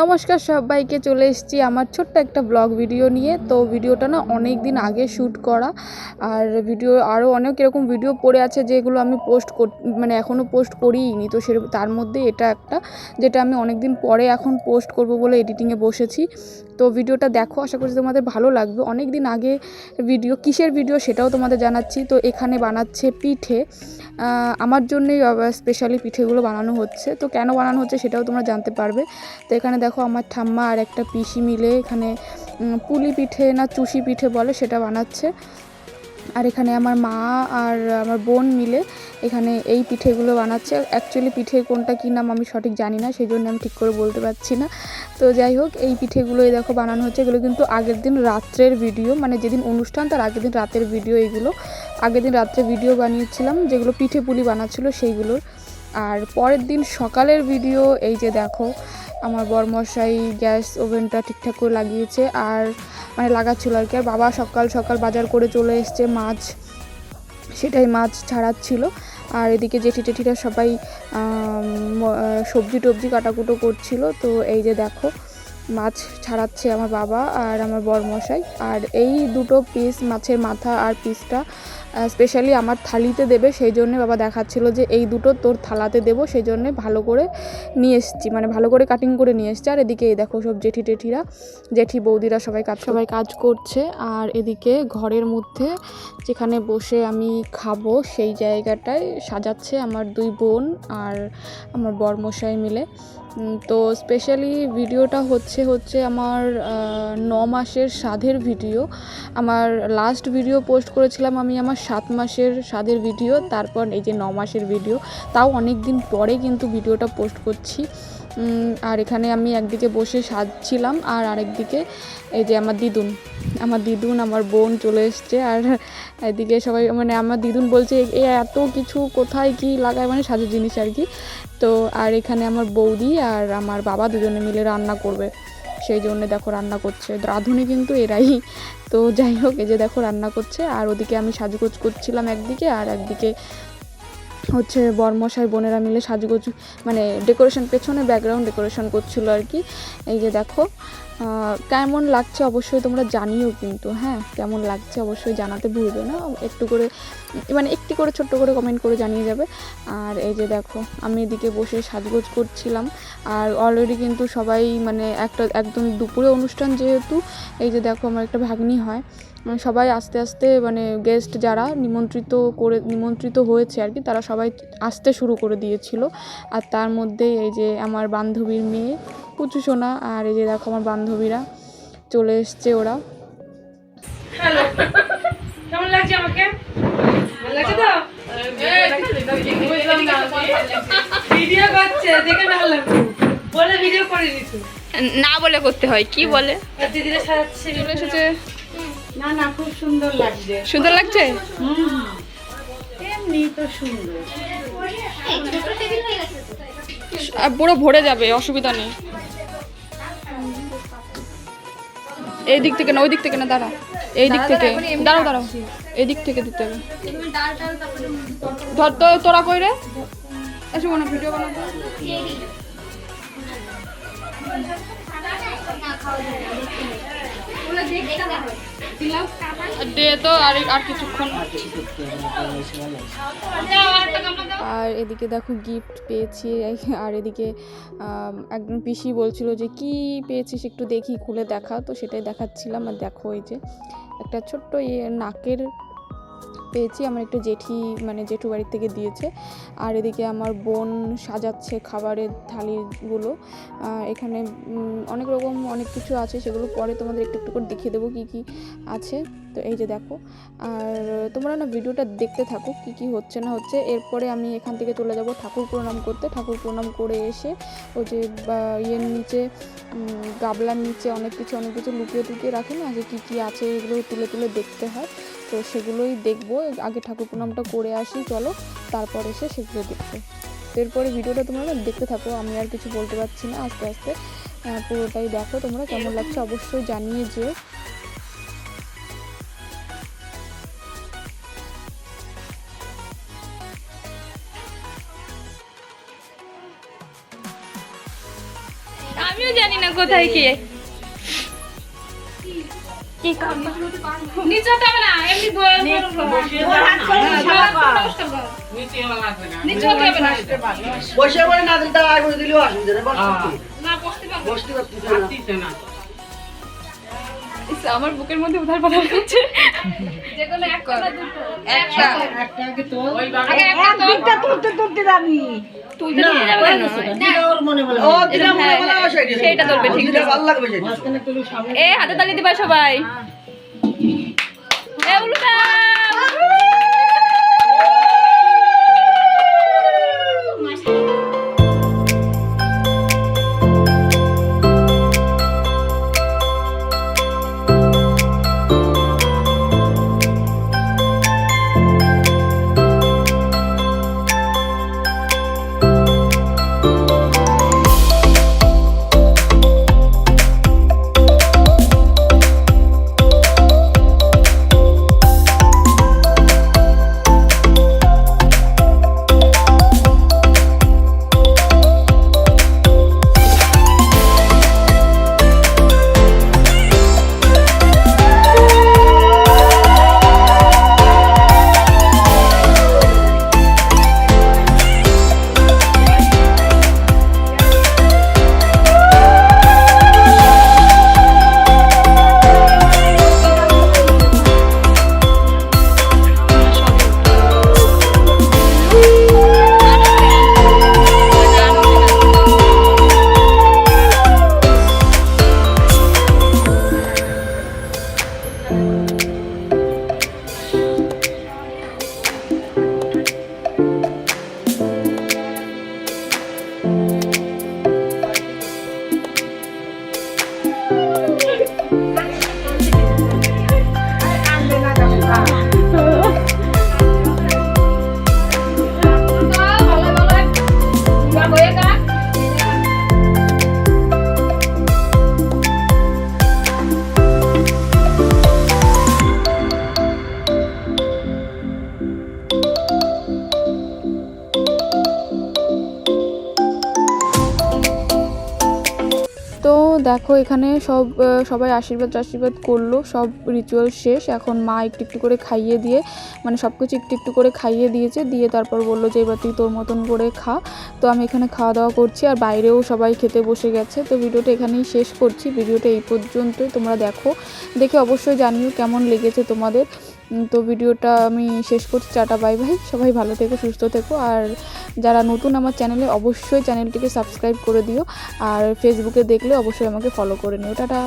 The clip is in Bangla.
নমস্কার সবাইকে, চলে এসেছি আমার ছোট্ট একটা ব্লগ ভিডিও নিয়ে। তো ভিডিওটা না অনেক দিন আগে শ্যুট করা। আর ভিডিও আরও অনেক এরকম ভিডিও পড়ে আছে যেগুলো আমি পোস্ট কর মানে এখনও পোস্ট করিনি তো সে তার মধ্যে এটা একটা, যেটা আমি অনেক দিন পরে এখন পোস্ট করব বলে এডিটিংয়ে বসেছি। তো ভিডিওটা দেখো, আশা করছি তোমাদের ভালো লাগবে। অনেক দিন আগে ভিডিও কিসের ভিডিও সেটাও তোমাদের জানাচ্ছি। তো এখানে বানাচ্ছে পিঠে। আমার জন্যই স্পেশালি পিঠেগুলো বানানো হচ্ছে। তো কেন বানানো হচ্ছে সেটাও তোমরা জানতে পারবে। তো এখানে দেখো আমার ঠাম্মা আর একটা পিসি মিলে এখানে পুলি পিঠে না চুষি পিঠে বলে সেটা বানাচ্ছে। আর এখানে আমার মা আর আমার বোন মিলে এখানে এই পিঠেগুলো বানাচ্ছে। অ্যাকচুয়ালি পিঠে কোনটা কী নাম আমি সঠিক জানি না সেই জন্য আমি ঠিক করে বলতে পারছি না। তো যাই হোক, এই পিঠেগুলো এই দেখো বানানো হচ্ছে। এগুলো কিন্তু আগের দিন রাত্রের ভিডিও মানে যেদিন অনুষ্ঠান তার আগের দিন রাতের ভিডিও এইগুলো আগের দিন রাত্রে ভিডিও বানিয়েছিলাম, যেগুলো পিঠে পুলি বানাচ্ছিলো সেইগুলোর। আর পরের দিন সকালের ভিডিও, এই যে দেখো আমার বরমশাই গ্যাস ওভেনটা ঠিকঠাক করে লাগিয়েছে আর মানে লাগাচ্ছিল আর কি। আর বাবা সকাল সকাল বাজার করে চলে এসছে মাছ, সেটাই মাছ ছাড়াচ্ছিল। আর এদিকে জেঠি টেঠিরা সবাই সবজি টবজি কাটাকুটো করছিল। তো এই যে দেখো মাছ ছাড়াচ্ছে আমার বাবা আর আমার বরমশাই। আর এই দুটো পিস মাছের মাথা আর পিসটা স্পেশালি আমার থালিতে দেবে সেই জন্য বাবা দেখাচ্ছিল যে এই দুটো তোর থালাতে দেবো সেই জন্যে ভালো করে নিয়ে এসেছি মানে ভালো করে কাটিং করে নিয়ে এসছি। আর এদিকে এই দেখো সব জেঠি টেঠিরা জেঠি বৌদিরা সবাই কাজ সবাই কাজ করছে আর এদিকে ঘরের মধ্যে যেখানে বসে আমি খাব সেই জায়গাটায় সাজাচ্ছে আমার দুই বোন আর আমার বরমশাই মিলে। তো স্পেশালি ভিডিওটা হচ্ছে হচ্ছে আমার ন মাসের সাধের ভিডিও। আমার লাস্ট ভিডিও পোস্ট করেছিলাম আমি আমার সাত মাসের সাধের ভিডিও, তারপর এই যে ন মাসের ভিডিও তাও অনেক দিন পরে কিন্তু ভিডিওটা পোস্ট করছি। আর এখানে আমি একদিকে বসে সাজছিলাম, আর আরেকদিকে এই যে আমার দিদুন আমার দিদুন, আমার বোন চলে এসছে, আর এদিকে সবাই মানে আমার দিদুন বলছে, এ, এত কিছু কোথায় কি লাগায়? মানে সাজের জিনিস আর কি। তো আর এখানে আমার বৌদি আর আমার বাবা দুজনে মিলে রান্না করবে। সেই জন্য দেখো রান্না করছে। রাঁধুনি কিন্তু এরাই। তো যাই হোক, এই যে দেখো রান্না করছে। আর ওদিকে আমি সাজগোজ করছিলাম একদিকে আর একদিকে হচ্ছে বরমশাই বোনেরা মিলে সাজগোজ মানে ডেকোরেশন পেছনে ব্যাকগ্রাউন্ড ডেকোরেশন করছিল আর কি। এই যে দেখো কেমন লাগছে অবশ্যই তোমরা জানিও কিন্তু হ্যাঁ? কেমন লাগছে অবশ্যই জানাতে ভুলবে না। একটু করে মানে একটি করে ছোট্ট করে কমেন্ট করে জানিয়ে যাবে। আর এই যে দেখো, আমি এদিকে বসে সাজগোজ করছিলাম। আর অলরেডি কিন্তু সবাই মানে একটা, একদম দুপুরে অনুষ্ঠান যেহেতু, এই যে দেখো আমার একটা ভাগ্নি হয়। মানে সবাই আস্তে আস্তে মানে গেস্ট যারা নিমন্ত্রিত করে নিমন্ত্রিত হয়েছে আর কি তারা সবাই আসতে শুরু করে দিয়েছিল। আর তার মধ্যে এই যে আমার বান্ধবীর মেয়ে পুচু সোনা আর এই যে দেখো আমার বান্ধবীরা চলে এসছে ওরা। হ্যালো কেমন লাগছে আমাকে? ভালো লাগছে তো? না ভিডিও করছে দেখে ভালো লাগছে। বলে ভিডিও করে দিত না বলে করতে হয় কি বলে? দিদিরা সাজাচ্ছে চলে এসেছে। না না খুব সুন্দর লাগছে। সুন্দর লাগছে? এমনি তো সুন্দর। আর পুরো ভরে যাবে অসুবিধা নেই। এই দিক থেকে না ওই দিক থেকে না দাঁড়া এই দিক থেকে। দাঁড়াও দাঁড়াও এই দিক থেকে দিতে হবে। ধর তো তোরা কই রে? এসে বানা ভিডিও বানাবো। আর আর কিছুক্ষণ আর এদিকে দেখো গিফট পেয়েছি, আর এদিকে একদম একজন পিসি বলছিল যে, কি পেয়েছিস একটু দেখি, খুলে দেখা। তো সেটাই দেখাচ্ছিলাম, আর দেখো ওই যে একটা ছোট্ট ইয়ে নাকের পেয়েছি, আমার একটা জেঠি মানে জেঠু বাড়ির থেকে দিয়েছে। আর এদিকে আমার বোন সাজাচ্ছে খাবারের থালিগুলো। এখানে অনেক রকম অনেক কিছু আছে, সেগুলো পরে তোমাদের একটু একটু করে দেখিয়ে দেবো কী কী আছে। তো এই যে দেখো, আর তোমরা না ভিডিওটা দেখতে থাকো কি কি হচ্ছে না হচ্ছে। এরপরে আমি এখান থেকে চলে যাব ঠাকুর প্রণাম করতে। ঠাকুর প্রণাম করে এসে ওই যে ইয়ের নিচে গাবলার নিচে অনেক কিছু অনেক কিছু লুকিয়ে টুকিয়ে রাখে না যে কী কী আছে, এগুলো তুলে তুলে দেখতে হয়। তো সেগুলোই দেখব। আগে ঠাকুর প্রণামটা করে আসি, চলো। তারপর এসে সেগুলো দেখব। এরপরে ভিডিওটা তোমরা দেখতে থাকো, আমি আর কিছু বলতে পারছি না আস্তে আস্তে। পুরোটাই দেখো তোমরা, কেমন লাগছে অবশ্যই জানিয়ে যে আমিও জানি না কোথায় কি কি নিচে হতে না এমনি বয়ে নিচে হতে না। বসে না। দিলে তার আগুন দিলেও অসুবিধা নেই না বসতে পারব বসতে পারতেছে না। আমার বুকের মধ্যে উধার পাধার করছে যে কোনো একটা না দুটো। একটা। একটা। আগে তো আগে একটা তো দিকটা তুলতে তুলতে যাবি তুলতে নিয়ে যাবে কেন যেটা ওর বলে ও যেটা বলে ও সেটা সেইটা ধরবে, ঠিক যেটা আছে। ভালো লাগবে সেটা মাঝখানে একটু সামনে এ হাতে তালি দিবা সবাই। দেখো, এখানে সব সবাই আশীর্বাদ আশীর্বাদ করল, সব রিচুয়াল শেষ। এখন মা একটু একটু করে খাইয়ে দিয়ে মানে সব কিছু একটু একটু করে খাইয়ে দিয়েছে, দিয়ে তারপর বলল যে, এবার তুই তোর মতন করে খা। তো আমি এখানে খাওয়া দাওয়া করছি, আর বাইরেও সবাই খেতে বসে গেছে। তো ভিডিওটা এখানেই শেষ করছি। ভিডিওটা এই পর্যন্তই, তোমরা দেখো। দেখে অবশ্যই জানিও কেমন লেগেছে তোমাদের। তো ভিডিওটা আমি শেষ করছি। চাটা বাই বাই। সবাই ভালো থেকো, সুস্থ থেকো। আর যারা নতুন আমার চ্যানেলে, অবশ্যই চ্যানেলটিকে সাবস্ক্রাইব করে দিও। আর ফেসবুকে দেখলে অবশ্যই আমাকে ফলো করে নিও। টাটা।